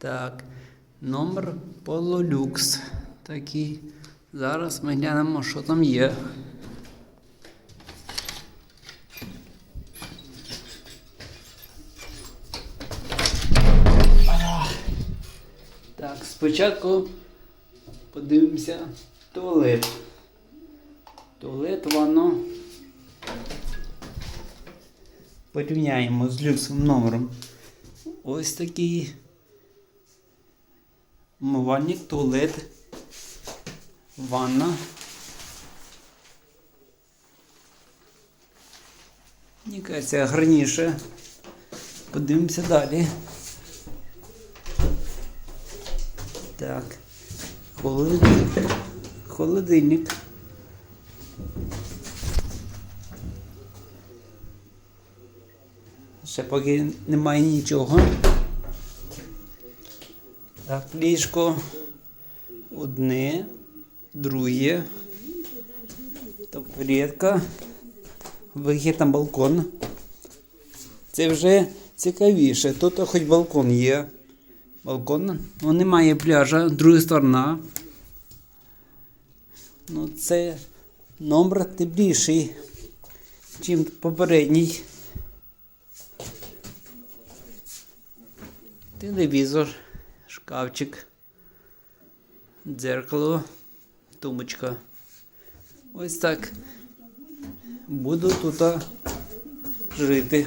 Так, номер Полулюкс. Такий. Зараз ми глянемо, що там є. Так, спочатку подивимося туалет. Туалет, ванно. Порівняємо з люксовим номером. Ось такий умивальник, туалет, ванна. Мені кажеться, гарніше. Подивимося далі. Так. Холодильник. Холодильник. Ще поки немає нічого. Так, ліжко. Одне, друге. Табуретка. Вихід на балкон. Це вже цікавіше. Тут хоч балкон є. Балкон. Ну, немає пляжа, друга сторона. Ну, це номер тепліший, чим попередній. Телевізор, шкафчик, дзеркало, тумочка. Ось так. Буду тут жити.